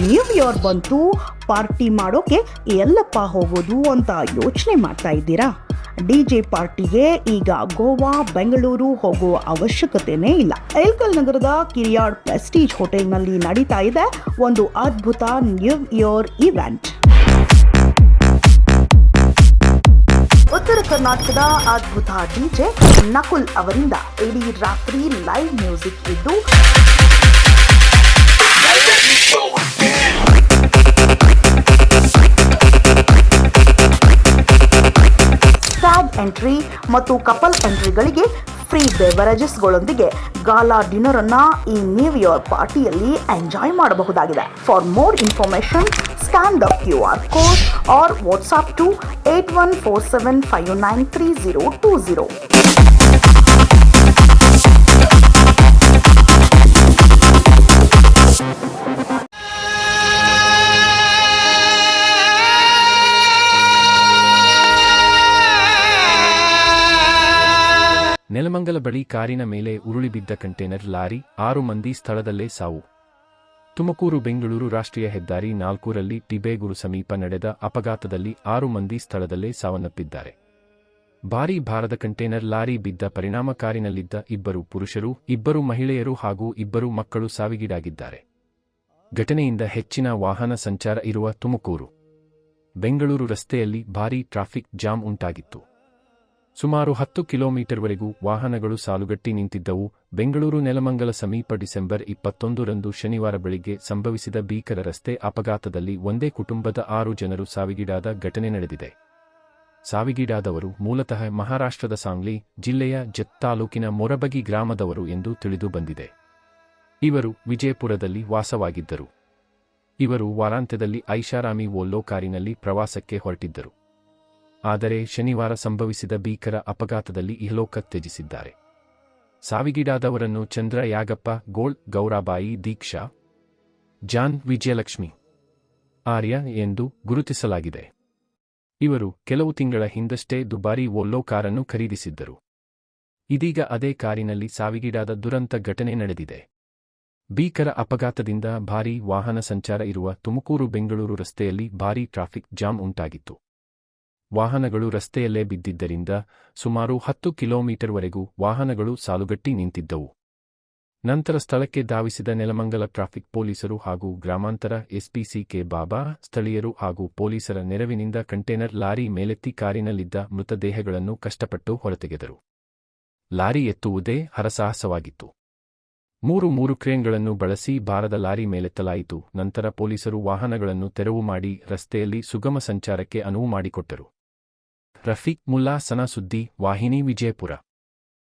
New year ಬಂತು party ಮಾಡೋಕೆ ಎಲ್ಲಪ್ಪ ಹೋಗೋದು ಅಂತ ಯೋಚನೆ ಮಾಡ್ತಾ ಇದ್ದೀರಾ? ಡಿ ಜೆ ಪಾರ್ಟಿಗೆ ಈಗ ಗೋವಾ, ಬೆಂಗಳೂರು ಹೋಗುವ ಅವಶ್ಯಕತೆನೇ ಇಲ್ಲ. ಎಲ್ಕಲ್ ನಗರದ ಕಿರಿಯಾಡ್ ಪ್ರೆಸ್ಟೀಜ್ ಹೋಟೆಲ್ನಲ್ಲಿ ನಡೀತಾ ಇದೆ ಒಂದು ಅದ್ಭುತ ನ್ಯೂ ಇಯರ್ ಇವೆಂಟ್ ಉತ್ತರ ಕರ್ನಾಟಕದ ಅದ್ಭುತ ಡಿಜೆ ನಕುಲ್ ಅವರಿಂದ ಇಡೀ ರಾತ್ರಿ ಲೈವ್ ಮ್ಯೂಸಿಕ್ ಇದ್ದು ಎಂಟ್ರಿ ಮತ್ತು ಕಪಲ್ ಎಂಟ್ರಿಗಳಿಗೆ ಫ್ರೀ ಬೆವರೇಜಸ್ಗಳೊಂದಿಗೆ ಗಾಲಾ ಡಿನ್ನರ್ ಅನ್ನ ಈ ಇಯರ್ ಪಾರ್ಟಿಯಲ್ಲಿ ಎಂಜಾಯ್ ಮಾಡಬಹುದಾಗಿದೆ. For more information scan the Q R code or WhatsApp two eight one four seven five nine three zero two zero Nelamangala ಬಳಿ ಕಾರಿನ ಮೇಲೆ ಉರುಳಿಬಿದ್ದ ಕಂಟೇನರ್ ಲಾರಿ ಆರು ಮಂದಿ ಸ್ಥಳದಲ್ಲೇ ಸಾವು. ತುಮಕೂರು, ಬೆಂಗಳೂರು ರಾಷ್ಟ್ರೀಯ ಹೆದ್ದಾರಿ ನಾಲ್ಕೂರಲ್ಲಿ ಟಿಬೇಗುರು ಸಮೀಪ ನಡೆದ ಅಪಘಾತದಲ್ಲಿ ಆರು ಮಂದಿ ಸ್ಥಳದಲ್ಲೇ ಸಾವನ್ನಪ್ಪಿದ್ದಾರೆ. ಭಾರೀ ಭಾರದ ಕಂಟೇನರ್ ಲಾರಿ ಬಿದ್ದ ಪರಿಣಾಮ ಕಾರಿನಲ್ಲಿದ್ದ ಇಬ್ಬರು ಪುರುಷರು, ಇಬ್ಬರು ಮಹಿಳೆಯರು ಹಾಗೂ ಇಬ್ಬರು ಮಕ್ಕಳು ಸಾವಿಗೀಡಾಗಿದ್ದಾರೆ. ಘಟನೆಯಿಂದ ಹೆಚ್ಚಿನ ವಾಹನ ಸಂಚಾರ ಇರುವ ತುಮಕೂರು. ಬೆಂಗಳೂರು ರಸ್ತೆಯಲ್ಲಿ ಭಾರೀ ಟ್ರಾಫಿಕ್ ಜಾಮ್ ಉಂಟಾಗಿತ್ತು. ಸುಮಾರು ಹತ್ತು ಕಿಲೋಮೀಟರ್ವರೆಗೂ ವಾಹನಗಳು ಸಾಲುಗಟ್ಟಿ ನಿಂತಿದ್ದವು. ಬೆಂಗಳೂರು ನೆಲಮಂಗಲ ಸಮೀಪ ಡಿಸೆಂಬರ್ ಇಪ್ಪತ್ತೊಂದರಂದು ಶನಿವಾರ ಬೆಳಿಗ್ಗೆ ಸಂಭವಿಸಿದ ಭೀಕರ ರಸ್ತೆ ಅಪಘಾತದಲ್ಲಿ ಒಂದೇ ಕುಟುಂಬದ ಆರು ಜನರು ಸಾವಿಗೀಡಾದ ಘಟನೆ ನಡೆದಿದೆ. ಸಾವಿಗೀಡಾದವರು ಮೂಲತಃ ಮಹಾರಾಷ್ಟ್ರದ ಸಾಂಗ್ಲಿ ಜಿಲ್ಲೆಯ ಜತ್ ತಾಲೂಕಿನ ಮೊರಬಗಿ ಗ್ರಾಮದವರು ಎಂದು ತಿಳಿದು ಬಂದಿದೆ. ಇವರು ವಿಜಯಪುರದಲ್ಲಿ ವಾಸವಾಗಿದ್ದರು. ಇವರು ವಾರಾಂತ್ಯದಲ್ಲಿ ಐಷಾರಾಮಿ ವೋಲ್ಲೋ ಕಾರಿನಲ್ಲಿ ಪ್ರವಾಸಕ್ಕೆ ಹೊರಟಿದ್ದರು. ಆದರೆ ಶನಿವಾರ ಸಂಭವಿಸಿದ ಭೀಕರ ಅಪಘಾತದಲ್ಲಿ ಇಹಲೋಕ ತ್ಯಜಿಸಿದ್ದಾರೆ. ಸಾವಿಗೀಡಾದವರನ್ನು ಚಂದ್ರ, ಯಾಗಪ್ಪ, ಗೋಳ್, ಗೌರಾಬಾಯಿ, ದೀಕ್ಷಾ, ಜಾನ್, ವಿಜಯಲಕ್ಷ್ಮಿ, ಆರ್ಯ ಎಂದು ಗುರುತಿಸಲಾಗಿದೆ. ಇವರು ಕೆಲವು ತಿಂಗಳ ಹಿಂದಷ್ಟೇ ದುಬಾರಿ ವೊಲ್ಲೋ ಕಾರನ್ನು ಖರೀದಿಸಿದ್ದರು. ಇದೀಗ ಅದೇ ಕಾರಿನಲ್ಲಿ ಸಾವಿಗೀಡಾದ ದುರಂತ ಘಟನೆ ನಡೆದಿದೆ. ಭೀಕರ ಅಪಘಾತದಿಂದ ಭಾರೀ ವಾಹನ ಸಂಚಾರ ಇರುವ ತುಮಕೂರು ಬೆಂಗಳೂರು ರಸ್ತೆಯಲ್ಲಿ ಭಾರೀ ಟ್ರಾಫಿಕ್ ಜಾಮ್ ಉಂಟಾಗಿತ್ತು. ವಾಹನಗಳು ರಸ್ತೆಯಲ್ಲೇ ಬಿದ್ದಿದ್ದರಿಂದ ಸುಮಾರು ಹತ್ತು ಕಿಲೋಮೀಟರ್ವರೆಗೂ ವಾಹನಗಳು ಸಾಲುಗಟ್ಟಿ ನಿಂತಿದ್ದವು. ನಂತರ ಸ್ಥಳಕ್ಕೆ ಧಾವಿಸಿದ ನೆಲಮಂಗಲ ಟ್ರಾಫಿಕ್ ಪೊಲೀಸರು ಹಾಗೂ ಗ್ರಾಮಾಂತರ ಎಸ್ಪಿಸಿ ಕೆ ಬಾಬಾ, ಸ್ಥಳೀಯರು ಹಾಗೂ ಪೊಲೀಸರ ನೆರವಿನಿಂದ ಕಂಟೇನರ್ ಲಾರಿ ಮೇಲೆತ್ತಿ ಕಾರಿನಲ್ಲಿದ್ದ ಮೃತದೇಹಗಳನ್ನು ಕಷ್ಟಪಟ್ಟು ಹೊರತೆಗೆದರು. ಲಾರಿ ಎತ್ತುವುದೇ ಹರಸಾಹಸವಾಗಿತ್ತು. ಮೂರು ಮೂರು ಕ್ರೇನ್ಗಳನ್ನು ಬಳಸಿ ಭಾರದ ಲಾರಿ ಮೇಲೆತ್ತಲಾಯಿತು. ನಂತರ ಪೊಲೀಸರು ವಾಹನಗಳನ್ನು ತೆರವು ಮಾಡಿ ರಸ್ತೆಯಲ್ಲಿ ಸುಗಮ ಸಂಚಾರಕ್ಕೆ ಅನುವು ಮಾಡಿಕೊಟ್ಟರು. રફીક મુલ્લા સનાસુદ્દી વાહિની વિજયપુરા